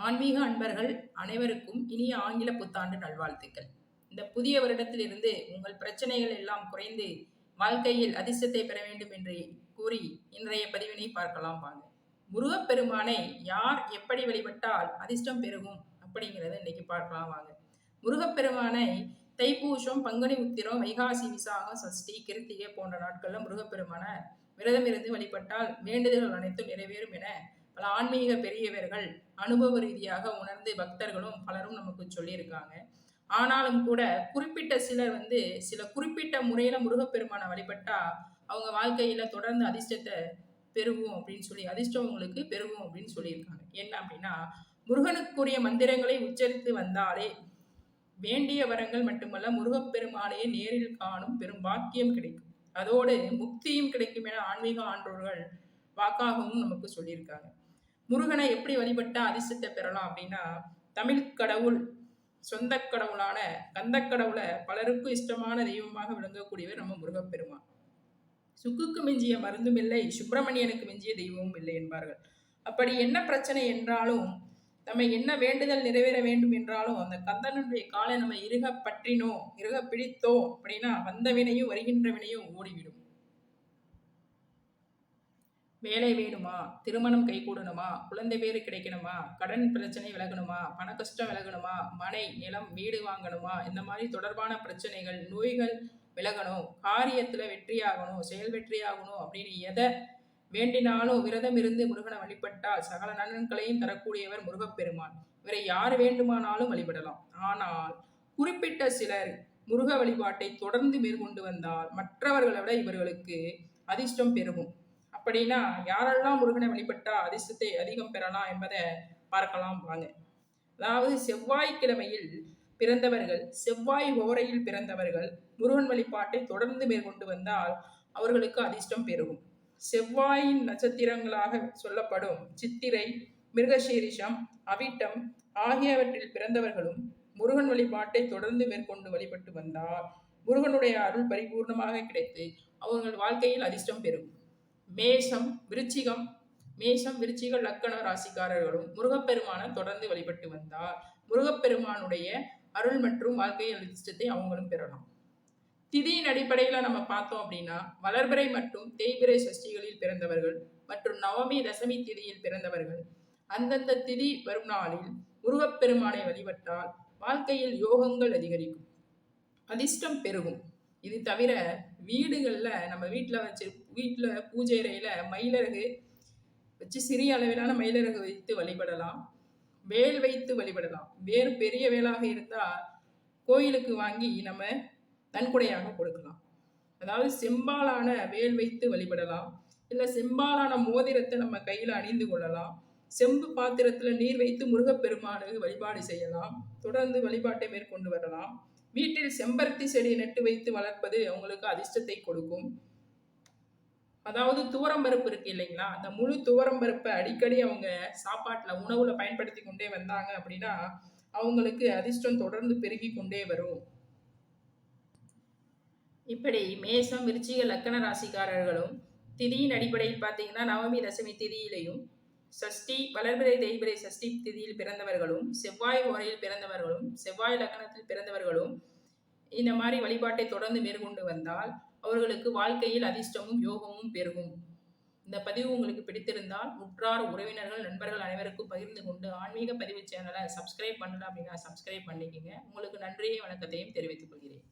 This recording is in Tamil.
ஆன்மீக அன்பர்கள் அனைவருக்கும் இனிய ஆங்கில புத்தாண்டு நல்வாழ்த்துக்கள். இந்த புதிய வருடத்திலிருந்து உங்கள் பிரச்சனைகள் எல்லாம் குறைந்து வாழ்க்கையில் அதிர்ஷ்டத்தை பெற வேண்டும் என்று கூறி இன்றைய பதிவினை பார்க்கலாம் வாங்க. முருகப்பெருமானை யார் எப்படி வழிபட்டால் அதிர்ஷ்டம் பெருகும் அப்படிங்கிறத இன்னைக்கு பார்க்கலாம் வாங்க. முருகப்பெருமானை தைப்பூசம் பங்குனி உத்திரம் வைகாசி விசாகம் சஷ்டி கிருத்திகை போன்ற நாட்களில் முருகப்பெருமான விரதம் இருந்து வழிபட்டால் வேண்டுதல்கள் அனைத்தும் நிறைவேறும் என பல ஆன்மீக பெரியவர்கள் அனுபவ ரீதியாக உணர்ந்து பக்தர்களும் பலரும் நமக்கு சொல்லியிருக்காங்க. ஆனாலும் கூட குறிப்பிட்ட சிலர் வந்து சில குறிப்பிட்ட முறையில முருகப்பெருமானை வழிபட்டா அவங்க வாழ்க்கையில தொடர்ந்து அதிர்ஷ்டத்தை பெருகும் அப்படின்னு சொல்லி அதிர்ஷ்டம் உங்களுக்கு பெருகும் அப்படின்னு சொல்லியிருக்காங்க. என்ன அப்படின்னா முருகனுக்குரிய மந்திரங்களை உச்சரித்து வந்தாலே வேண்டிய வரங்கள் மட்டுமல்ல முருகப்பெருமானையே நேரில் காணும் பெரும் பாக்கியம் கிடைக்கும். அதோடு முக்தியும் கிடைக்கும் என ஆன்மீக ஆன்றோர்கள் வாக்காகவும் நமக்கு சொல்லியிருக்காங்க. முருகனை எப்படி வழிபட்டா அதிர்ஷ்டத்தை பெறலாம் அப்படின்னா தமிழ் கடவுள் சொந்த கடவுளான கந்த கடவுளை பலருக்கும் இஷ்டமான தெய்வமாக விளங்கக்கூடியவர் நம்ம முருகப்பெருமான். சுக்குக்கு மிஞ்சிய மருந்தும் இல்லை சுப்பிரமணியனுக்கு மிஞ்சிய தெய்வமும் இல்லை என்பார்கள். அப்படி என்ன பிரச்சனை என்றாலும் நம்ம என்ன வேண்டுதல் நிறைவேற வேண்டும் என்றாலும் அந்த கந்தனுடைய காலை நம்ம இருக பற்றினோம் இருக பிடித்தோம் அப்படின்னா வந்த வினையும் வருகின்ற வினையும் ஓடிவிடும். வேலை வேணுமா? திருமணம் கைகூடணுமா? குழந்தை பேரு கிடைக்கணுமா? கடன் பிரச்சனை விலகணுமா? பண கஷ்டம் விலகணுமா? மனை நிலம் வீடு வாங்கணுமா? இந்த மாதிரி தொடர்பான பிரச்சனைகள் நோய்கள் விலகணும். காரியத்தில் வெற்றியாகணும் செயல் வெற்றியாகணும் அப்படின்னு எதை வேண்டினாலும் விரதம் இருந்து முருகனை வழிபட்டால் சகல நலன்களையும் தரக்கூடியவர் முருகப்பெருமான். இவரை யார் வேண்டுமானாலும் வழிபடலாம். ஆனால் குறிப்பிட்ட சிலர் முருக வழிபாட்டை தொடர்ந்து மேற்கொண்டு வந்தால் மற்றவர்களை விட இவர்களுக்கு அதிர்ஷ்டம் பெருகும். அப்படின்னா யாரெல்லாம் முருகனை வழிபட்டா அதிர்ஷ்டத்தை அதிகம் பெறலாம் என்பதை பார்க்கலாம் வாங்க. அதாவது செவ்வாய்க்கிழமையில் பிறந்தவர்கள் செவ்வாய் ஓரையில் பிறந்தவர்கள் முருகன் வழிபாட்டை தொடர்ந்து மேற்கொண்டு வந்தால் அவர்களுக்கு அதிர்ஷ்டம் பெருகும். செவ்வாயின் நட்சத்திரங்களாக சொல்லப்படும் சித்திரை மிருகசீரிஷம் அவிட்டம் ஆகியவற்றில் பிறந்தவர்களும் முருகன் வழிபாட்டை தொடர்ந்து மேற்கொண்டு வழிபட்டு வந்தால் முருகனுடைய அருள் பரிபூர்ணமாக கிடைத்து அவர்கள் வாழ்க்கையில் அதிர்ஷ்டம் பெறும் மேஷம் விருச்சிகம். மேஷம் விருச்சிக லக்கண ராசிக்காரர்களும் முருகப்பெருமானை தொடர்ந்து வழிபட்டு வந்தால் முருகப்பெருமானுடைய அருள் மற்றும் வாழ்க்கை அதிர்ஷ்டத்தை அவங்களும் பெறலாம். திதியின் அடிப்படையில் நம்ம பார்த்தோம் அப்படின்னா வளர்பிறை மற்றும் தேய்பிறை சஷ்டிகளில் பிறந்தவர்கள் மற்றும் நவமி தசமி திதியில் பிறந்தவர்கள். அந்தந்த திதி வரும் நாளில் முருகப்பெருமானை வழிபட்டால் வாழ்க்கையில் யோகங்கள் அதிகரிக்கும். அதிர்ஷ்டம் பெருகும். இது தவிர வீடுகளில் நம்ம வீட்டில் வச்சு வீட்டில் பூஜை அறையில் மயிலரகு வச்சு சிறிய அளவிலான மயிலரகு வைத்து வழிபடலாம். வேல் வைத்து வழிபடலாம். வேறு பெரிய வேலாக இருந்தால் கோயிலுக்கு வாங்கி நம்ம நன்கொடையாக கொடுக்கலாம். அதாவது செம்பாலான வேல் வைத்து வழிபடலாம். இல்லை செம்பாலான மோதிரத்தை நம்ம கையில் அணிந்து கொள்ளலாம். செம்பு பாத்திரத்தில் நீர் வைத்து முருகப்பெருமானுக்கு வழிபாடு செய்யலாம். தொடர்ந்து வழிபாட்டை மேற்கொண்டு வரலாம். வீட்டில் செம்பருத்தி செடி நட்டு வைத்து வளர்ப்பது அவங்களுக்கு அதிர்ஷ்டத்தை கொடுக்கும். அதாவது துவரம்பருப்பு இருக்கு இல்லைங்களா? அந்த முழு துவரம்பருப்பை அடிக்கடி அவங்க சாப்பாட்டில் உணவுல பயன்படுத்தி கொண்டே வந்தாங்க அப்படின்னா அவங்களுக்கு அதிர்ஷ்டம் தொடர்ந்து பெருகி கொண்டே வரும். இப்படி மேசம் விருச்சிக லக்கண ராசிக்காரர்களும் திதியின் அடிப்படையில் பார்த்தீங்கன்னா நவமி தசமி திதியிலையும் சஷ்டி வளர்பிறை தேய்பிறை சஷ்டி திதியில் பிறந்தவர்களும் செவ்வாய் முறையில் பிறந்தவர்களும் செவ்வாய் லக்னத்தில் பிறந்தவர்களும் இந்த மாதிரி வழிபாட்டை தொடர்ந்து மேற்கொண்டு வந்தால் அவர்களுக்கு வாழ்க்கையில் அதிர்ஷ்டமும் யோகமும் பெருகும். இந்த பதிவு உங்களுக்கு பிடித்திருந்தால் உற்றார் உறவினர்கள் நண்பர்கள் அனைவருக்கும் பகிர்ந்து கொண்டு ஆன்மீக பதிவு சேனலை சப்ஸ்கிரைப் பண்ணல அப்படின்னா சப்ஸ்கிரைப் பண்ணிக்கோங்க. உங்களுக்கு நன்றியை வணக்கத்தையும் தெரிவித்துக் கொள்கிறேன்.